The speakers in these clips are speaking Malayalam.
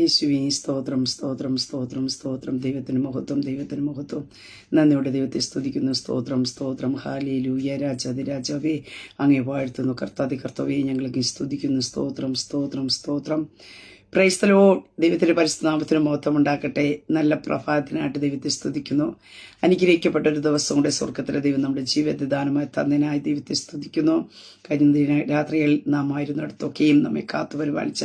യേശുവേ സ്തോത്രം സ്തോത്രം സ്തോത്രം സ്തോത്രം. ദൈവത്തിന് മഹത്വം ദൈവത്തിന് മഹത്വം. നന്ദിയുടെ ദൈവത്തെ സ്തുതിക്കുന്നു. സ്തോത്രം സ്തോത്രം. ഹാലേലൂയ രാജാതി രാജാവേ അങ്ങേ വാഴ്ത്തുന്നു. കർത്താതി കർത്തവേ ഞങ്ങൾക്ക് സ്തുതിക്കുന്നു. സ്തോത്രം സ്തോത്രം സ്തോത്രം. പ്രൈസ്തലോ ദൈവത്തിന്റെ പരിസ്ഥനാമത്തിന് മഹത്വം ഉണ്ടാക്കട്ടെ നല്ല പ്രഭാതത്തിനായിട്ട് ദൈവത്തെ സ്തുതിക്കുന്നു. അനുഗ്രഹിക്കപ്പെട്ട ഒരു ദിവസം കൂടെ സ്വർഗത്തിലെ ദൈവം നമ്മുടെ ജീവിതത്തെ ദാനമായി തന്നതിനായി ദൈവത്തെ സ്തുതിക്കുന്നു. കഴിഞ്ഞ രാത്രിയിൽ നാം ആയിരുന്നിടത്തൊക്കെയും നമ്മെ കാത്തു പരിപാലിച്ച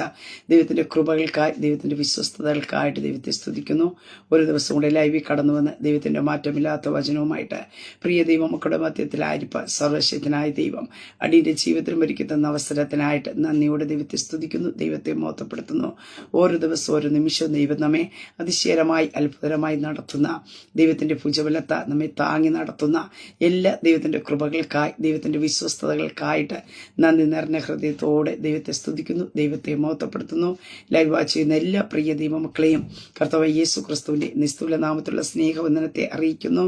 ദൈവത്തിന്റെ കൃപകൾക്കായി ദൈവത്തിന്റെ വിശ്വസ്തതകൾക്കായിട്ട് ദൈവത്തെ സ്തുതിക്കുന്നു. ഒരു ദിവസം കൂടെ ലൈവിൽ കടന്നു വന്ന് ദൈവത്തിന്റെ മാറ്റമില്ലാത്ത വചനവുമായിട്ട് പ്രിയ ദൈവം മക്കളുടെ മധ്യത്തിലായിരിക്കും സർവശക്തനായ ദൈവം അടിയുടെ ജീവിതത്തിൽ ഒരുക്കി തന്ന അവസരത്തിനായിട്ട് നന്ദിയോടെ ദൈവത്തെ സ്തുതിക്കുന്നു. ദൈവത്തെ മോത്തപ്പെടുത്തുന്നു ഓരോ ദിവസവും ഓരോ നിമിഷവും ദൈവം നമ്മെ അതിശയകരമായി അത്ഭുതകരമായി നടത്തുന്ന ദൈവത്തിന്റെ ഭുജബലത്ത നമ്മെ താങ്ങി നടത്തുന്ന എല്ലാ ദൈവത്തിന്റെ കൃപകൾക്കായി ദൈവത്തിന്റെ വിശ്വസ്തതകൾക്കായിട്ട് നന്ദി നിറഞ്ഞ ഹൃദയത്തോടെ ദൈവത്തെ സ്തുതിക്കുന്നു ദൈവത്തെ മോത്തപ്പെടുത്തുന്നു ലൈവ് വാച്ച് ചെയ്യുന്ന എല്ലാ പ്രിയ ദൈവമക്കളെയും കർത്തവ യേസു ക്രിസ്തുവിന്റെ നിസ്തുല നാമത്തിലുള്ള സ്നേഹവന്ദനത്തെ അറിയിക്കുന്നു.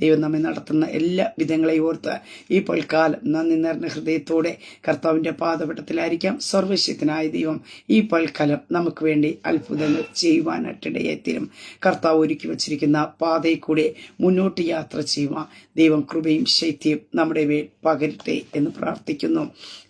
ദൈവം നമ്മെ നടത്തുന്ന എല്ലാ വിധങ്ങളെയും ഓർത്ത് ഈ പൽക്കാലം നന്ദി നിറഞ്ഞ ഹൃദയത്തോടെ കർത്താവിന്റെ പാതപട്ടത്തിലായിരിക്കാം സർവശ്യത്തിനായ ദൈവം ഈ പൽക്കാലം നമുക്ക് വേണ്ടി അത്ഭുതങ്ങൾ ചെയ്യുവാനായിട്ടിടയെത്തിരും കർത്താവ് ഒരുക്കി വച്ചിരിക്കുന്ന പാതയിൽ കൂടെ മുന്നോട്ട് യാത്ര ചെയ്യുവാൻ ദൈവം കൃപയും ശൈത്യം നമ്മുടെ മേൽ പകരട്ടെ എന്ന് പ്രാർത്ഥിക്കുന്നു.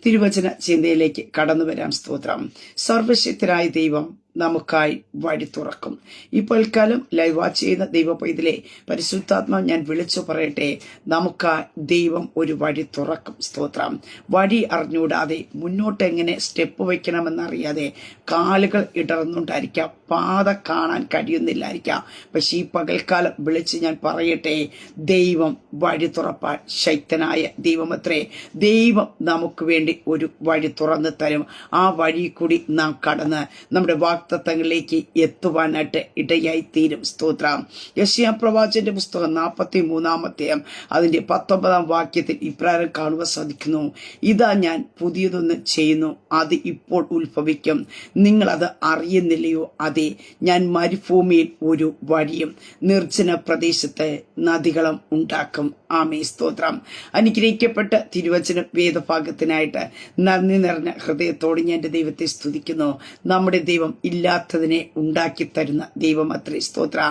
തിരുവചന ചിന്തയിലേക്ക് കടന്നു വരാം സ്തോത്രം. സർവശക്തരായ ദൈവം നമുക്കായി വഴി തുറക്കും. ഇപ്പോൾ കാലം ലൈവ് വാച്ച് ചെയ്യുന്ന ദൈവ പൈതലെ പരിശുദ്ധാത്മാവ് ഞാൻ വിളിച്ചു പറയട്ടെ നമുക്ക് ദൈവം ഒരു വഴി തുറക്കും. സ്തോത്രം. വഴി അറിഞ്ഞൂടാതെ മുന്നോട്ട് എങ്ങനെ സ്റ്റെപ്പ് വയ്ക്കണമെന്നറിയാതെ കാലുകൾ ഇടർന്നുകൊണ്ടായിരിക്കാം പാത കാണാൻ കഴിയുന്നില്ലായിരിക്കാം. പക്ഷെ ഈ പകൽക്കാലം വിളിച്ച് ഞാൻ പറയട്ടെ ദൈവം വഴി തുറപ്പാൻ ശക്തനായ ദൈവമത്രേ ദൈവം നമുക്ക് വേണ്ടി ഒരു വഴി തുറന്നു തരും. ആ വഴി കൂടി നാം കടന്ന് നമ്മുടെ വാക്തത്വങ്ങളിലേക്ക് എത്തുവാനായിട്ട് ഇടയായി തീരും സ്തോത്രം. യശ്യ പ്രവാചന്റെ പുസ്തകം നാൽപ്പത്തി മൂന്നാമത്തെ അതിന്റെ പത്തൊമ്പതാം വാക്യത്തിൽ ഇപ്രകാരം കാണുവാൻ സാധിക്കുന്നു. ഇതാ ഞാൻ പുതിയതൊന്ന് ചെയ്യുന്നു അത് ഇപ്പോൾ ഉത്ഭവിക്കും. നിങ്ങളത് അറിയുന്നില്ലയോ അതെ ഞാൻ മരുഭൂമിയിൽ ഒരു വഴിയും നിർജന പ്രദേശത്ത് നദികളും ഉണ്ടാക്കും. ആമേ സ്തോത്രം. അനുഗ്രഹിക്കപ്പെട്ട തിരുവചന വേദഭാഗത്തിനായിട്ട് നന്ദി നിറഞ്ഞ ഹൃദയത്തോട് ഞാൻ എന്റെ ദൈവത്തെ സ്തുതിക്കുന്നു. നമ്മുടെ ദൈവം ഇല്ലാത്തതിനെ ഉണ്ടാക്കി തരുന്ന ദൈവം അത്രേ. സ്തോത്ര.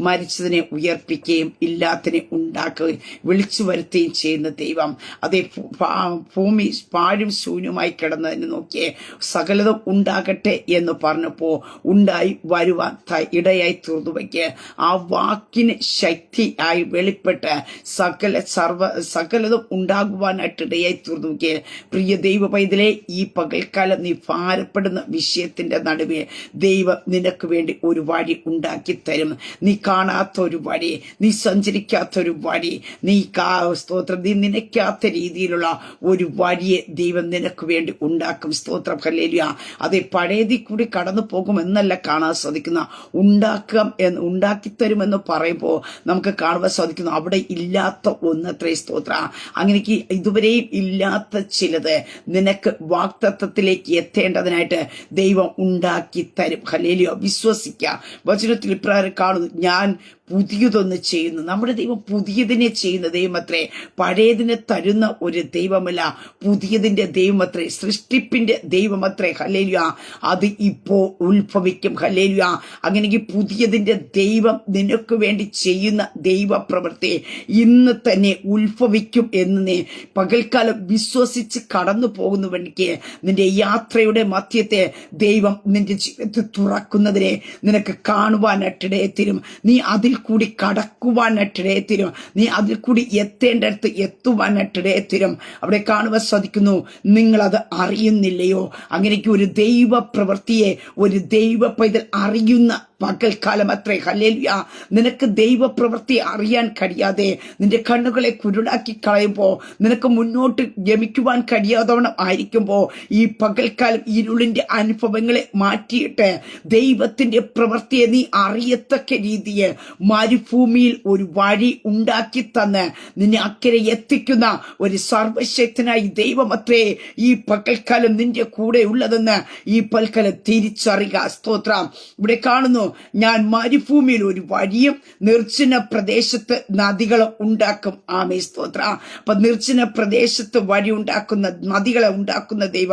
മരിച്ചതിനെ ഉയർപ്പിക്കുകയും ഇല്ലാത്തതിനെ ഉണ്ടാക്കുകയും വിളിച്ചു വരുത്തുകയും ചെയ്യുന്ന ദൈവം. അതേ ഭൂമി പാഴും ശൂന്യമായി കിടന്നതിന് നോക്കിയേ. സകലതും ഉണ്ടാകട്ടെ എന്ന് പറഞ്ഞപ്പോ ഉണ്ടായി വരുവാൻ ഇടയായി തീർന്നു വയ്ക്ക്. ആ വാക്കിന് ശക്തിയായി വെളിപ്പെട്ട് സകല സർവ സകലതും ഉണ്ടാകുവാനായിട്ട് ഇടയായി തീർന്നു വയ്ക്കുക പ്രിയ ദൈവ പൈതലെ ഈ പകൽക്കാലം നീ ഭാരപ്പെടുന്ന വിഷയത്തിന്റെ നടുവേ ദൈവം നിനക്ക് വേണ്ടി ഒരു വഴി ഉണ്ടാക്കി തരും. നീ കാണാത്ത ഒരു വഴി നീ സഞ്ചരിക്കാത്ത ഒരു വഴി നീ കാ സ്തോത്രം നീ നനയ്ക്കാത്ത രീതിയിലുള്ള ഒരു വഴിയെ ദൈവം നിനക്ക് വേണ്ടി ഉണ്ടാക്കും. സ്തോത്രം ഹലേലിയ അത് പഴയതിൽ കൂടി കടന്നു പോകുമെന്നല്ല കാണാൻ സാധിക്കുന്ന. ഉണ്ടാക്കാം എന്ന് ഉണ്ടാക്കിത്തരുമെന്ന് പറയുമ്പോൾ നമുക്ക് കാണുവാൻ സാധിക്കുന്നു. അവിടെ ഇല്ലാത്ത ഒന്നത്രേ സ്തോത്ര. അങ്ങനെക്ക് ഇതുവരെയും ഇല്ലാത്ത ചിലത് നിനക്ക് വാക്തത്വത്തിലേക്ക് എത്തേണ്ടതിനായിട്ട് ദൈവം ഉണ്ടാക്കി തരും. ഹലേലിയോ വിശ്വസിക്കുക വചനത്തിൽ ഇപ്രകാരം കാണുന്നു. ഞാൻ പുതിയതൊന്ന് ചെയ്യുന്നു. നമ്മുടെ ദൈവം പുതിയതിനെ ചെയ്യുന്ന ദൈവമത്രേ പഴയതിനെ തരുന്ന ഒരു ദൈവമല്ല. പുതിയതിന്റെ ദൈവമത്രേ സൃഷ്ടിപ്പിന്റെ ദൈവമത്രേ. ഹലേലുയ അത് ഇപ്പോൾ ഉത്ഭവിക്കും. ഹലേലുയ അങ്ങനെയെങ്കിൽ പുതിയതിന്റെ ദൈവം നിനക്ക് വേണ്ടി ചെയ്യുന്ന ദൈവപ്രവൃത്തി ഇന്ന് തന്നെ ഉത്ഭവിക്കും എന്ന് നീ പകൽക്കാലം വിശ്വസിച്ച് കടന്നു പോകുന്നുവെങ്കിൽ നിന്റെ യാത്രയുടെ മധ്യത്തെ ദൈവം നിന്റെ ജീവിതത്തിൽ തുറക്കുന്നതിനെ നിനക്ക് കാണുവാനായിട്ടിടയെ തരും നീ അതിൽ കൂടി കടക്കുവാനായിട്ടിടയെ തരും നീ അതിൽ കൂടി എത്തേണ്ടടുത്ത് എത്തുവാനായിട്ടിടയെ തരും അവിടെ കാണുവാൻ സാധിക്കുന്നു നിങ്ങളത് അറിയുന്നില്ലയോ? അങ്ങനെയൊക്കെ ഒരു ദൈവ പ്രവൃത്തിയെ ഒരു ദൈവ പൈതൽ അറിയുന്ന പകൽക്കാലം അത്രേ ഹലേലുയ നിനക്ക് ദൈവപ്രവൃത്തി അറിയാൻ കഴിയാതെ നിന്റെ കണ്ണുകളെ കുരുടാക്കി കളയുമ്പോൾ നിനക്ക് മുന്നോട്ട് ഗമിക്കുവാൻ കഴിയാതവണ്ണം ആയിരിക്കുമ്പോൾ ഈ പകൽക്കാലം ഇരുളിന്റെ അനുഭവങ്ങളെ മാറ്റിയിട്ട് ദൈവത്തിന്റെ പ്രവൃത്തിയെ നീ അറിയത്തക്ക രീതിയെ മരുഭൂമിയിൽ ഒരു വഴി ഉണ്ടാക്കി തന്ന് നിന്നെ അക്കരെ എത്തിക്കുന്ന ഒരു സർവശക്തനായി ദൈവം അത്രേ ഈ പകൽക്കാലം നിന്റെ കൂടെ ഉള്ളതെന്ന് ഈ പൽക്കാലം തിരിച്ചറിയുക. സ്തോത്രം. ഇവിടെ കാണുന്നു ഞാൻ മരുഭൂമിയിൽ ഒരു വഴിയും നിർജന പ്രദേശത്ത് നദികൾ ഉണ്ടാക്കും. ആമേ സ്തോത്ര. അപ്പൊ നിർജന പ്രദേശത്ത് വഴി ഉണ്ടാക്കുന്ന നദികളെ ഉണ്ടാക്കുന്ന ദൈവ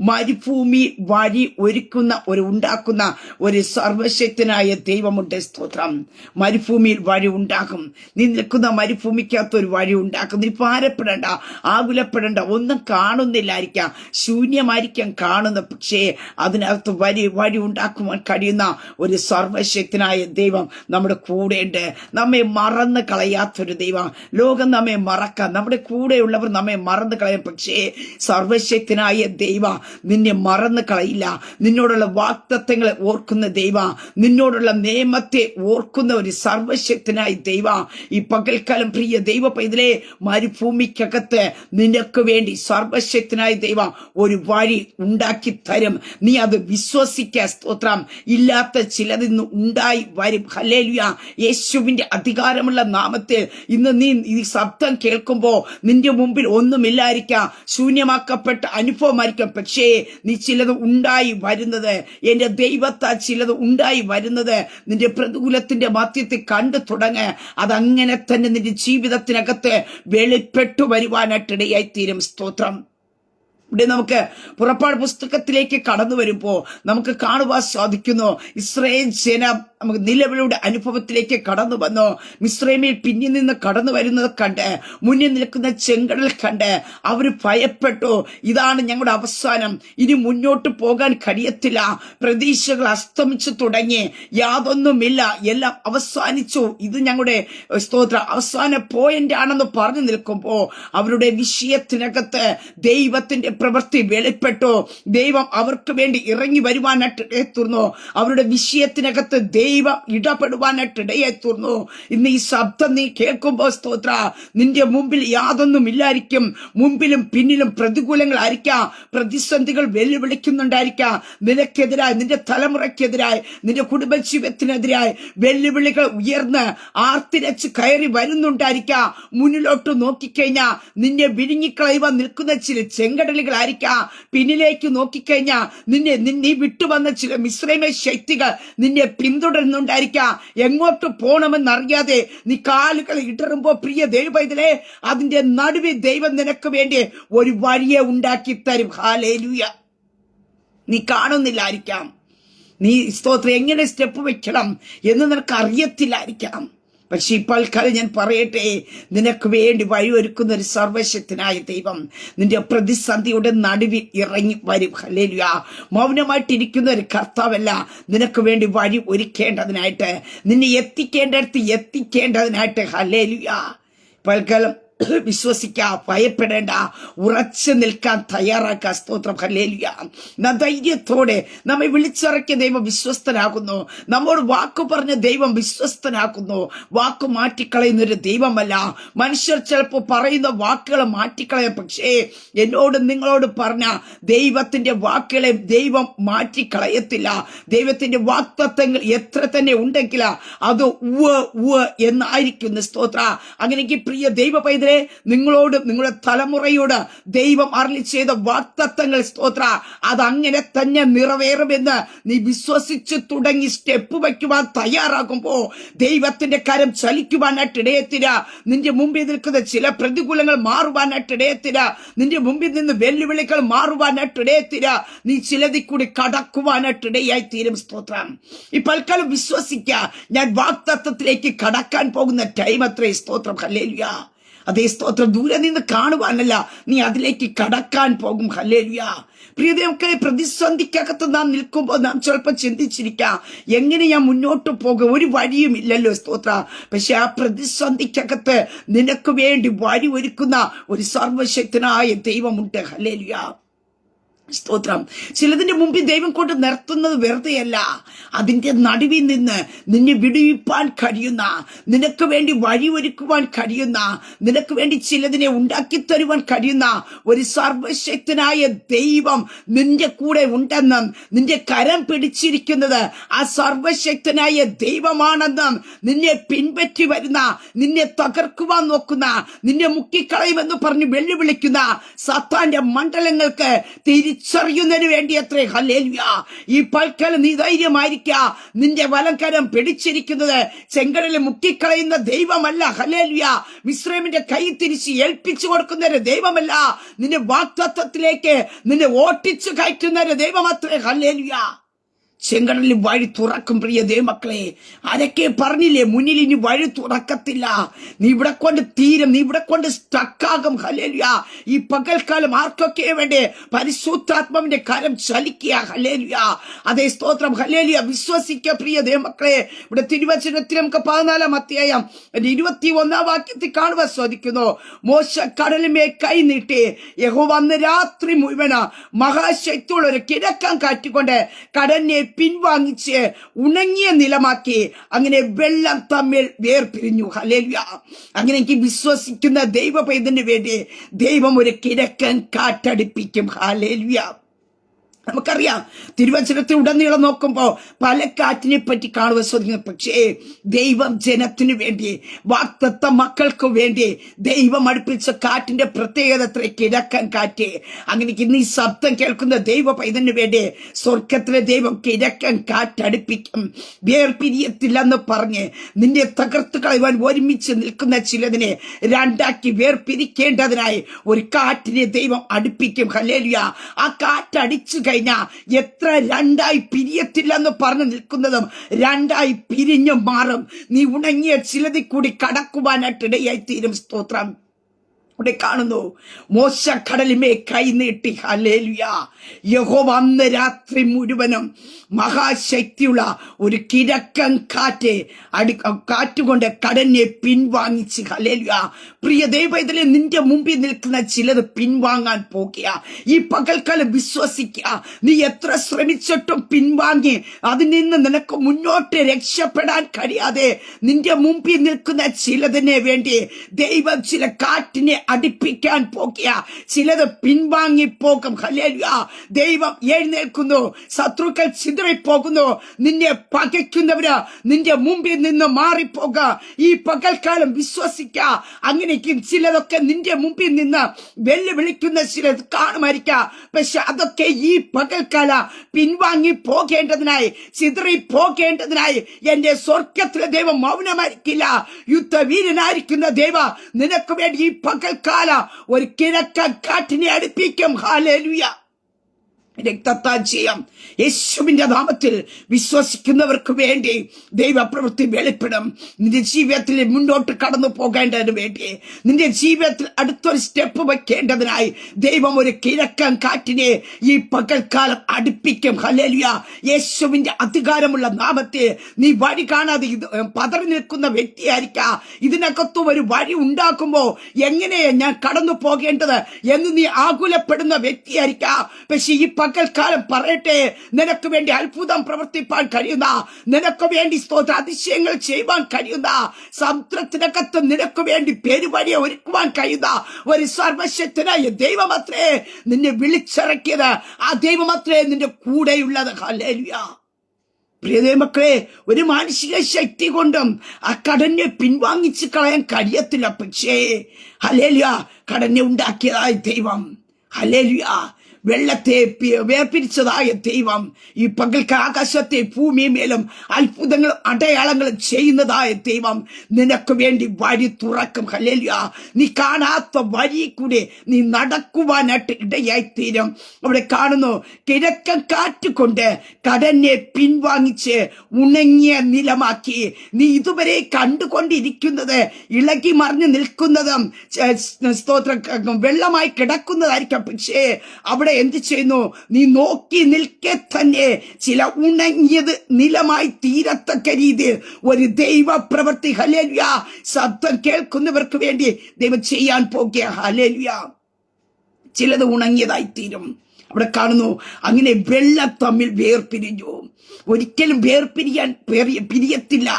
മരുഭൂമി വഴി ഒരുക്കുന്ന ഒരു ഉണ്ടാക്കുന്ന ഒരു സർവശക്തനായ ദൈവമുണ്ട്. സ്തോത്രം. മരുഭൂമിയിൽ വഴി ഉണ്ടാകും നീ നിൽക്കുന്ന മരുഭൂമിക്കകത്ത് ഒരു വഴി ഉണ്ടാക്കും. നീ ഭാരപ്പെടേണ്ട ആകുലപ്പെടേണ്ട ഒന്നും കാണുന്നില്ലായിരിക്കാം. ശൂന്യമായിരിക്കാം കാണുന്ന പക്ഷേ അതിനകത്ത് വഴി വഴി ഉണ്ടാക്കുവാൻ കഴിയുന്ന ഒരു സർവശക്തനായ ദൈവം നമ്മുടെ കൂടെയുണ്ട് നമ്മെ മറന്ന് കളയാത്തൊരു ദൈവം. ലോകം നമ്മെ മറക്കാം. നമ്മുടെ കൂടെയുള്ളവർ നമ്മെ മറന്ന് കളയും. പക്ഷേ സർവശക്തനായ ദൈവ നിന്നെ മറന്ന് കളയില്ല. നിന്നോടുള്ള വാക്തത്വങ്ങളെ ഓർക്കുന്ന ദൈവ നിന്നോടുള്ള നിയമത്തെ ഓർക്കുന്ന ഒരു സർവശക്തനായ ദൈവ ഈ പകൽക്കാലം പ്രിയ ദൈവ പൈതലെ മരുഭൂമിക്കകത്ത് നിനക്ക് വേണ്ടി സർവശക്തനായ ദൈവ ഒരു വഴി ഉണ്ടാക്കി തരും. നീ അത് വിശ്വസിക്കുക സ്തോത്രം. ഇല്ലാത്ത ചിലതിന്ന് ഉണ്ടായി വരും. ഹലേലുയ യേശുവിന്റെ അധികാരമുള്ള നാമത്തിൽ ഇന്ന് നീ ഈ ശബ്ദം കേൾക്കുമ്പോൾ നിന്റെ മുമ്പിൽ ഒന്നുമില്ലായിരിക്കാം. ശൂന്യമാക്കപ്പെട്ട അനുഭവമായിരിക്കാം. പക്ഷേ നീ ചിലത് ഉണ്ടായി വരുന്നത് എന്റെ ദൈവത്താൽ ചിലത് ഉണ്ടായി വരുന്നത് നിന്റെ പ്രതികൂലത്തിന്റെ മധ്യത്തിൽ കണ്ടു തുടങ്ങ്. അതങ്ങനെ തന്നെ നിന്റെ ജീവിതത്തിനകത്ത് വെളിപ്പെട്ടു വരുവാനായിട്ടിടയായി തീരും സ്തോത്രം. ഇവിടെ നമുക്ക് പുറപ്പാട് പുസ്തകത്തിലേക്ക് കടന്നു വരുമ്പോൾ നമുക്ക് കാണുവാൻ സാധിക്കുന്നു. ഇസ്രയേൽ ജനം നമുക്ക് നിലവിളുടെ അനുഭവത്തിലേക്ക് കടന്നു വന്നു. മിശ്രമിൽ പിന്നിൽ നിന്ന് കടന്നു വരുന്നത് കണ്ട് മുന്നിൽ നിൽക്കുന്ന ചെങ്കടൽ കണ്ട് അവർ ഭയപ്പെട്ടു. ഇതാണ് ഞങ്ങളുടെ അവസാനം. ഇനി മുന്നോട്ട് പോകാൻ കഴിയത്തില്ല. പ്രതീക്ഷകൾ അസ്തമിച്ചു തുടങ്ങി. യാതൊന്നുമില്ല. എല്ലാം അവസാനിച്ചു. ഇത് ഞങ്ങളുടെ സ്തോത്ര. അവസാന പോയിന്റ് ആണെന്ന് പറഞ്ഞു നിൽക്കുമ്പോൾ അവരുടെ വിഷയത്തിനകത്ത് ദൈവത്തിന്റെ പ്രവൃത്തി വെളിപ്പെട്ടു. ദൈവം അവർക്ക് വേണ്ടി ഇറങ്ങി വരുവാനായിട്ട് എത്തുന്നു അവരുടെ വിഷയത്തിനകത്ത് ദൈവം ഇടപെടുവാനായിട്ട് ഇടയെത്തുന്നു ഇന്ന് ഈ ശബ്ദം നീ കേൾക്കുമ്പോൾ സ്തോത്ര നിന്റെ മുമ്പിൽ യാതൊന്നും ഇല്ലായിരിക്കും. മുമ്പിലും പിന്നിലും പ്രതികൂലങ്ങളായിരിക്കാം. പ്രതിസന്ധികൾ വെല്ലുവിളിക്കുന്നുണ്ടായിരിക്കാം. നിനക്കെതിരായി നിന്റെ തലമുറയ്ക്കെതിരായി നിന്റെ കുടുംബജീവിതത്തിനെതിരായി വെല്ലുവിളികൾ ഉയർന്ന് ആർത്തിരച്ച് കയറി വരുന്നുണ്ടായിരിക്കാം. മുന്നിലോട്ട് നോക്കിക്കഴിഞ്ഞാൽ നിന്നെ വിഴുങ്ങിക്കളയുവാൻ നിൽക്കുന്ന ചില ചെങ്കടലുകളായിരിക്കാം. പിന്നിലേക്ക് നോക്കിക്കഴിഞ്ഞാൽ നിന്നെ നി- വിട്ടുവന്ന ചില മിശ്രമ ശക്തികൾ നിന്നെ പിന്തുടരുന്നുണ്ടായിരിക്കാം എങ്ങോട്ട് പോണമെന്നറിയാതെ നീ കാലുകൾ ഇടറുമ്പോ പ്രിയ ദൈവത്തിലെ അതിന്റെ നടുവിൽ ദൈവം നിനക്ക് വേണ്ടി ഒരു വഴിയെ ഉണ്ടാക്കി തരും. ഹാലേലുയ നീ കാണുന്നില്ലായിരിക്കാം. നീ സ്തോത്രം എങ്ങനെ സ്റ്റെപ്പ് വെക്കണം എന്ന് നിനക്ക് അറിയത്തില്ലായിരിക്കാം. പക്ഷെ ഇപ്പോൾ കാലം ഞാൻ പറയട്ടെ. നിനക്ക് വേണ്ടി വഴിയൊരുക്കുന്ന ഒരു സർവശക്തനായ ദൈവം നിന്റെ പ്രതിസന്ധിയുടെ നടുവിൽ ഇറങ്ങി വരും. ഹലേലുയ മൗനമായിട്ടിരിക്കുന്ന ഒരു കർത്താവല്ല നിനക്ക് വേണ്ടി വഴി ഒരുക്കേണ്ടതിനായിട്ട്. നിന്നെ എത്തിക്കേണ്ടടുത്ത് എത്തിക്കേണ്ടതിനായിട്ട്. ഹല്ലേലൂയ. പൽക്കാലം വിശ്വസിക്ക ഭയപ്പെടേണ്ട ഉറച്ചു നിൽക്കാൻ തയ്യാറാക്കുക സ്തോത്രം ഹലേലിയ നാം ധൈര്യത്തോടെ നമ്മെ വിളിച്ചിറക്കിയ ദൈവം വിശ്വസ്തനാകുന്നു. നമ്മോട് വാക്കു പറഞ്ഞ ദൈവം വിശ്വസ്തനാക്കുന്നു വാക്കു മാറ്റിക്കളയുന്ന ഒരു ദൈവമല്ല. മനുഷ്യർ ചിലപ്പോൾ പറയുന്ന വാക്കുകൾ മാറ്റിക്കളയാം. പക്ഷേ എന്നോട് നിങ്ങളോട് പറഞ്ഞ ദൈവത്തിന്റെ വാക്കുകളെ ദൈവം മാറ്റിക്കളയത്തില്ല. ദൈവത്തിന്റെ വാക്തത്വങ്ങൾ എത്ര തന്നെ ഉണ്ടെങ്കിലാ അത് ഉവ ഉവ എന്നായിരിക്കുന്നു സ്തോത്ര. അങ്ങനെയെങ്കിൽ പ്രിയ ദൈവ പൈതലെ നിങ്ങളോട് നിങ്ങളുടെ തലമുറയോട് ദൈവം അരളി ചെയ്ത വാക്തത്വങ്ങൾ സ്തോത്ര. അത് അങ്ങനെ തന്നെ നിറവേറുമെന്ന് നീ വിശ്വസിച്ച് തുടങ്ങി സ്റ്റെപ്പ് വയ്ക്കുവാൻ തയ്യാറാകുമ്പോൾ ദൈവത്തിന്റെ കരം ചലിക്കുവാനായിട്ട് ഇടയത്തില്ല. നിന്റെ മുമ്പിൽ നിൽക്കുന്ന ചില പ്രതികൂലങ്ങൾ മാറുവാനായിട്ട് ഇടയത്തില്ല. നിന്റെ മുമ്പിൽ നിന്ന് വെല്ലുവിളികൾ മാറുവാനായിട്ട് ഇടയത്തില്ല. നീ ചിലതിൽ കൂടി കടക്കുവാനായിട്ട് ഇടയായി തീരും സ്തോത്രം. ഈ പൽക്കാലം വിശ്വസിക്ക. ഞാൻ വാക്തത്വത്തിലേക്ക് കടക്കാൻ പോകുന്ന ടൈം അത്രേ സ്തോത്രം. ഹല്ലേലുയ. അതേ സ്തോത്രം. ദൂരെ നിന്ന് കാണുവാനല്ല നീ അതിലേക്ക് കടക്കാൻ പോകും. ഹല്ലേലുയ. പ്രിയതയൊക്കെ പ്രതിസന്ധിക്കകത്ത് നാം നിൽക്കുമ്പോൾ നാം ചിലപ്പോൾ ചിന്തിച്ചിരിക്കാം എങ്ങനെ ഞാൻ മുന്നോട്ട് പോകും? ഒരു വഴിയും ഇല്ലല്ലോ സ്തോത്ര. പക്ഷെ ആ പ്രതിസന്ധിക്കകത്ത് നിനക്ക് വേണ്ടി വഴി ഒരുക്കുന്ന ഒരു സർവശക്തനായ ദൈവമുണ്ട്. ഹല്ലേലുയ. സ്തോത്രം. ചിലതിന്റെ മുമ്പിൽ ദൈവം കൊണ്ട് നിർത്തുന്നത് വെറുതെയല്ല. അതിന്റെ നടുവിൽ നിന്ന് നിന്നെ വിടുവിപ്പാൻ കഴിയുന്ന നിനക്ക് വേണ്ടി വഴിയൊരുക്കുവാൻ കഴിയുന്ന നിനക്ക് വേണ്ടി ചിലതിനെ ഉണ്ടാക്കി തരുവാൻ കഴിയുന്ന ഒരു സർവശക്തനായ ദൈവം നിന്റെ കൂടെ ഉണ്ടെന്നും നിന്റെ കരം പിടിച്ചിരിക്കുന്നത് ആ സർവശക്തനായ ദൈവമാണെന്നും നിന്നെ പിൻപറ്റി വരുന്ന നിന്നെ തകർക്കുവാൻ നോക്കുന്ന നിന്നെ മുക്കിക്കളയുമെന്ന് പറഞ്ഞ് വെല്ലുവിളിക്കുന്ന സത്താന്റെ മണ്ഡലങ്ങൾക്ക് തിരിച്ചു തിരിച്ചറിയുന്നതിന് വേണ്ടി അത്രേ ഈ പൽക്കൽ നീ ധൈര്യമായിരിക്ക. നിന്റെ വലങ്കരം പിടിച്ചിരിക്കുന്നത് ചെങ്കടലിൽ മുക്കിക്കളയുന്ന ദൈവമല്ല ഹല്ലേലുയ. മിശ്രമിന്റെ കൈ തിരിച്ച് ഏൽപ്പിച്ചു കൊടുക്കുന്ന ഒരു ദൈവമല്ല. നിന്റെ വാക്തത്വത്തിലേക്ക് നിന്നെ ഓട്ടിച്ചു കയറ്റുന്ന ഒരു ദൈവമത്രേ ഹല്ലേലുയ. ചെങ്കടലിൽ വഴി തുറക്കും പ്രിയ ദൈവമക്കളെ അതൊക്കെ പറഞ്ഞില്ലേ മുന്നിൽ ഇനി വഴി തുറക്കത്തില്ല. നീ ഇവിടെ കൊണ്ട് തീരും നീ ഇവിടെ കൊണ്ട് സ്റ്റക്കാകും ഹലേലുയ ഈ പകൽക്കാലം ആർക്കൊക്കെ വേണ്ടേ? പരിശുദ്ധാത്മാവിന്റെ കരം ചലിക്കുക. ഹലേലുയ അതേ സ്തോത്രം. ഹലേലിയ വിശ്വസിക്കുക പ്രിയ ദൈവമക്കളെ ഇവിടെ തിരുവചനത്തിൽ നമുക്ക് പതിനാലാം അധ്യായം എന്റെ ഇരുപത്തി ഒന്നാം വാക്യത്തിൽ കാണുവാൻ സാധിക്കുന്നു. മോശ കടലുമേ കൈ നീട്ടി യഹോ വന്ന് രാത്രി മുഴുവന മഹാശക്തിയുള്ള ഒരു കിഴക്കം കാറ്റിക്കൊണ്ട് കടലിനെ പിൻവാങ്ങിച്ച് ഉണങ്ങിയ നിലമാക്കി അങ്ങനെ വെള്ളം തമ്മിൽ വേർപിരിഞ്ഞു. ഹലേലുയ അങ്ങനെ എനിക്ക് വിശ്വസിക്കുന്ന ദൈവ പൈതന് വേണ്ടി ദൈവം ഒരു കിഴക്കൻ കാറ്റടിപ്പിക്കും. ഹലേലുയ നമുക്കറിയാം തിരുവചനത്തിൽ ഉടനീളം നോക്കുമ്പോൾ പല കാറ്റിനെ പറ്റി കാണുവാൻ ശ്രദ്ധിക്കുന്നു പക്ഷേ ദൈവം ജനത്തിനു വേണ്ടി വാക്തത്വ മക്കൾക്ക് വേണ്ടി ദൈവം അടുപ്പിച്ച കാറ്റിന്റെ പ്രത്യേകത അത്ര കിഴക്കൻ കാറ്റ്. അങ്ങനെ ഇന്ന് ഈ ശബ്ദം കേൾക്കുന്ന ദൈവ പൈതന് വേണ്ടി സ്വർഗത്തിലെ ദൈവം കിഴക്കൻ കാറ്റടുപ്പിക്കും വേർപിരിയത്തില്ലെന്ന് പറഞ്ഞ് നിന്നെ തകർത്ത് കളയുവാൻ ഒരുമിച്ച് നിൽക്കുന്ന ചിലതിനെ രണ്ടാക്കി വേർപിരിക്കേണ്ടതിനായി ഒരു കാറ്റിനെ ദൈവം അടുപ്പിക്കും. ഹലേലിയ ആ കാറ്റടിച്ചു കഴിഞ്ഞാൽ എത്ര രണ്ടായി പിരിയത്തില്ലെന്ന് പറഞ്ഞു നിൽക്കുന്നതും രണ്ടായി പിരിഞ്ഞു മാറും. നീ ഉണങ്ങിയ ചിലതി കൂടി കടക്കുവാനായിട്ടിടയായി തീരും സ്തോത്രം. ഇവിടെ കാണുന്നു. മോശ കടലിമേ കൈ നീട്ടി. ഹലേലുയ യഹോവ അന്ന് രാത്രി മുഴുവനും മഹാശക്തിയുള്ള ഒരു കിഴക്കൻ കാറ്റ് അടി കാറ്റുകൊണ്ട് കടലിനെ പിൻവാങ്ങിച്ച്. ഹലേലുയ പ്രിയ ദൈവത്തിലെ നിന്റെ മുമ്പിൽ നിൽക്കുന്ന ചിലത് പിൻവാങ്ങാൻ പോകുക. ഈ പകൽക്കാലം വിശ്വസിക്കുക. നീ എത്ര ശ്രമിച്ചിട്ടും പിൻവാങ്ങി അതിൽ നിന്ന് നിനക്ക് മുന്നോട്ട് രക്ഷപ്പെടാൻ കഴിയാതെ നിന്റെ മുമ്പിൽ നിൽക്കുന്ന ചിലതിനെ വേണ്ടി ദൈവം ചില കാറ്റിനെ അടിപ്പിക്കാൻ പോക്കിയ. ചിലത് പിൻവാങ്ങി പോകും. ഹല്ലേലൂയ. ദൈവം എഴുന്നേൽക്കുന്നു. ശത്രുക്കൾ ചിതറിപ്പോകുന്നു. നിന്നെ പകയ്ക്കുന്നവര് നിന്റെ മുമ്പിൽ നിന്ന് മാറിപ്പോക. ഈ പകൽക്കാലം വിശ്വസിക്ക. അങ്ങനെയൊക്കെ ചിലതൊക്കെ നിന്റെ മുമ്പിൽ നിന്ന് വെല്ലുവിളിക്കുന്ന ചിലത് കാണുമായിരിക്ക. പക്ഷെ അതൊക്കെ ഈ പകൽക്കാല പിൻവാങ്ങി പോകേണ്ടതിനായി ചിതറി പോകേണ്ടതിനായി എന്റെ സ്വർഗത്തിലെ ദൈവം മൗനമായിരിക്കില്ല. യുദ്ധവീരനായിരിക്കുന്ന ദൈവ നിനക്ക് വേണ്ടി ഈ പകൽക്കാല ഒരു കിഴക്കൻ കാറ്റിനെ അടുപ്പിക്കും. ഹാലേലുയ രക്തത്താൽ ചെയ്യാം യേശുവിന്റെ നാമത്തിൽ വിശ്വസിക്കുന്നവർക്ക് വേണ്ടി ദൈവപ്രവൃത്തി വെളിപ്പെടും. നിന്റെ ജീവിതത്തിൽ മുന്നോട്ട് കടന്നു പോകേണ്ടതിന് വേണ്ടി നിന്റെ ജീവിതത്തിൽ അടുത്തൊരു സ്റ്റെപ്പ് വയ്ക്കേണ്ടതിനായി ദൈവം ഒരു കിഴക്കൻ കാറ്റിനെ ഈ പകൽക്കാലം അടുപ്പിക്കും. ഹലേലിയ യേശുവിന്റെ അധികാരമുള്ള നാമത്തെ നീ വഴി കാണാതെ പതറി നിൽക്കുന്ന വ്യക്തിയായിരിക്കാം. ഇതിനകത്തും ഒരു വഴി ഉണ്ടാക്കുമ്പോൾ എങ്ങനെയാ ഞാൻ കടന്നു പോകേണ്ടത് എന്ന് നീ ആകുലപ്പെടുന്ന വ്യക്തിയായിരിക്കാം. പക്ഷെ ഈ പകൽക്കാലം പറയട്ടെ. നിനക്ക് വേണ്ടി അത്ഭുതം പ്രവർത്തിപ്പാൻ കഴിയുന്ന നിനക്ക് വേണ്ടി സ്തോത്ര അതിശയങ്ങൾ ചെയ്യുവാൻ കഴിയുന്ന സമുദ്രത്തിനകത്ത് നിനക്ക് വേണ്ടി പെരുവഴിയെ ഒരുക്കുവാൻ കഴിയുന്ന ഒരു സർവശക്തനായ ദൈവമത്രേ നിന്നെ വിളിച്ചിറക്കിയത് ആ ദൈവമത്രേ നിന്റെ കൂടെയുള്ളത്. ഹല്ലേലൂയ. പ്രിയതേ മക്കളെ ഒരു മാനസിക ശക്തി കൊണ്ടും ആ കടനെ പിൻവാങ്ങിച്ച് കളയാൻ കഴിയത്തില്ല. പക്ഷേ ഹലേലിയ കടനെ ഉണ്ടാക്കിയതായ ദൈവം. ഹലേലിയ വെള്ളത്തെ വേർപിരിച്ചതായ ദൈവം ഈ പകൽക്ക് ആകാശത്തെ ഭൂമിമേലും അത്ഭുതങ്ങളും അടയാളങ്ങളും ചെയ്യുന്നതായ ദൈവം നിനക്ക് വേണ്ടി വഴി തുറക്കും. ഹലേലിയ നീ കാണാത്ത വഴി കൂടെ നീ നടക്കുവാനായിട്ട് ഇടയായി തീരും അവിടെ കാണുന്നു കിഴക്കൻ കാറ്റ് കൊണ്ട് കടനെ പിൻവാങ്ങിച്ച് ഉണങ്ങിയ നിലമാക്കി നീ ഇതുവരെ കണ്ടുകൊണ്ടിരിക്കുന്നത് ഇളകി മറിഞ്ഞു നിൽക്കുന്നതും സ്തോത്ര വെള്ളമായി കിടക്കുന്നതായിരിക്കാം. പക്ഷേ അവിടെ എന്ത് ചെയ്യുന്നു? നീ നോക്കി നിൽക്കെ തന്നെ. ചില ഉണങ്ങിയത് നിലമായി തീരത്തക്ക രീതിയിൽ. ഒരു ദൈവ പ്രവൃത്തി ഹലേലുയ ശബ്ദം കേൾക്കുന്നവർക്ക് വേണ്ടി ദൈവം ചെയ്യാൻ പോകുക. ഹലേലുയ ചിലത് ഉണങ്ങിയതായി തീരും. അവിടെ കാണുന്നു അങ്ങനെ വെള്ളം തമ്മിൽ വേർപിരിഞ്ഞു. ഒരിക്കലും വേർപിരിയാൻ പിരിയത്തില്ല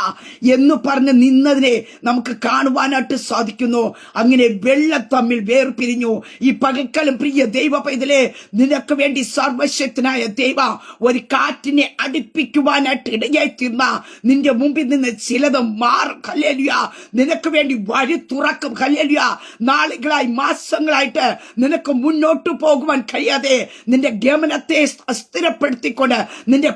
എന്ന് പറഞ്ഞ് നിന്നതിനെ നമുക്ക് കാണുവാനായിട്ട് സാധിക്കുന്നു. അങ്ങനെ വെള്ളം തമ്മിൽ വേർപിരിഞ്ഞു. ഈ പകൽക്കാലം പ്രിയ ദൈവ പൈതലെ നിനക്ക് വേണ്ടി സർവശക്തനായ ദൈവ ഒരു കാറ്റിനെ അടുപ്പിക്കുവാനായിട്ട് ഇടയായി നിന്റെ മുമ്പിൽ നിന്ന് ചിലത് മാറും. കല്ലേലിയ നിനക്ക് വേണ്ടി വഴി തുറക്കും. കല്ലേലിയ നാളുകളായി മാസങ്ങളായിട്ട് നിനക്ക് മുന്നോട്ട് പോകുവാൻ കഴിയാതെ നിന്റെ ഗമനത്തെ അസ്ഥിരപ്പെടുത്തിക്കൊണ്ട് നിന്റെ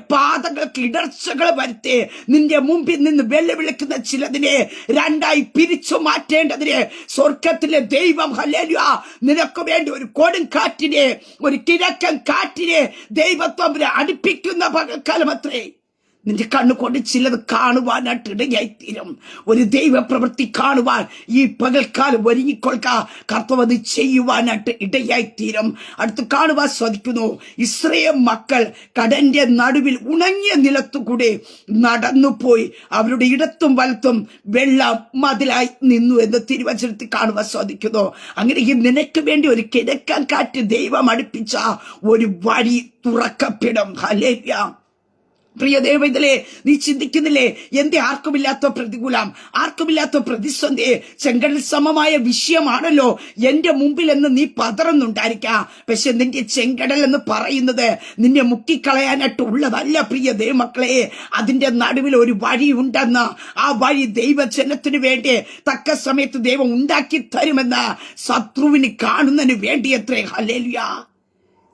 പാതകൾക്ക് ഇടർച്ചകൾ വരുത്തി. നിന്റെ മുമ്പിൽ നിന്ന് വെല്ലുവിളിക്കുന്ന ചിലതിനെ രണ്ടായി പിരിച്ചു മാറ്റേണ്ടതിന് സ്വർഗത്തിലെ ദൈവം ഹല്ലേലൂയ നിനക്ക് വേണ്ടി ഒരു കൊടുങ്കാറ്റിനെ ഒരു കിഴക്കൻ കാറ്റിനെ ദൈവത്വം അടുപ്പിക്കുന്ന പകൽക്കാലം അത്രേ. നിന്റെ കണ്ണുകൊണ്ട് ചിലത് കാണുവാനായിട്ട് ഇടയായിത്തീരും. ഒരു ദൈവ പ്രവൃത്തി കാണുവാൻ ഈ പകൽക്കാലം ഒരുങ്ങിക്കൊള്ളുക. കർത്തവ് അത് ചെയ്യുവാനായിട്ട് ഇടയായിത്തീരും. അടുത്ത് കാണുവാൻ സാധിക്കുന്നു. ഇസ്രയേൽ മക്കൾ കടന്റെ നടുവിൽ ഉണങ്ങിയ നിലത്തുകൂടെ നടന്നുപോയി. അവരുടെ ഇടത്തും വലത്തും വെള്ളം മതിലായി നിന്നു എന്ന് തിരുവചനത്തിൽ കാണുവാൻ സാധിക്കുന്നു. അങ്ങനെ ഈ നിനക്ക് വേണ്ടി ഒരു കിഴക്കൻ കാറ്റ് ദൈവം അടുപ്പിച്ച ഒരു വഴി തുറക്കപ്പെടും. ഹലേയ പ്രിയ ദൈവത്തിലെ നീ ചിന്തിക്കുന്നില്ലേ? എന്റെ ആർക്കുമില്ലാത്ത പ്രതികൂലം ആർക്കുമില്ലാത്ത പ്രതിസന്ധിയെ ചെങ്കടൽ സമമായ വിഷയമാണല്ലോ. എന്റെ മുമ്പിൽ എന്ന് നീ പതറുന്നുണ്ടായിരിക്കാം. പക്ഷെ നിന്റെ ചെങ്കടൽ എന്ന് പറയുന്നത് നിന്നെ മുക്കിക്കളയാനായിട്ട് ഉള്ളതല്ല പ്രിയ ദൈവമക്കളെ അതിന്റെ നടുവിൽ ഒരു വഴി ഉണ്ടെന്ന് ആ വഴി ദൈവജനത്തിന് വേണ്ടി തക്ക സമയത്ത് ദൈവം ഉണ്ടാക്കി തരുമെന്ന് ശത്രുവിന് കാണുന്നതിന് വേണ്ടി എത്രേ ഹലേലിയ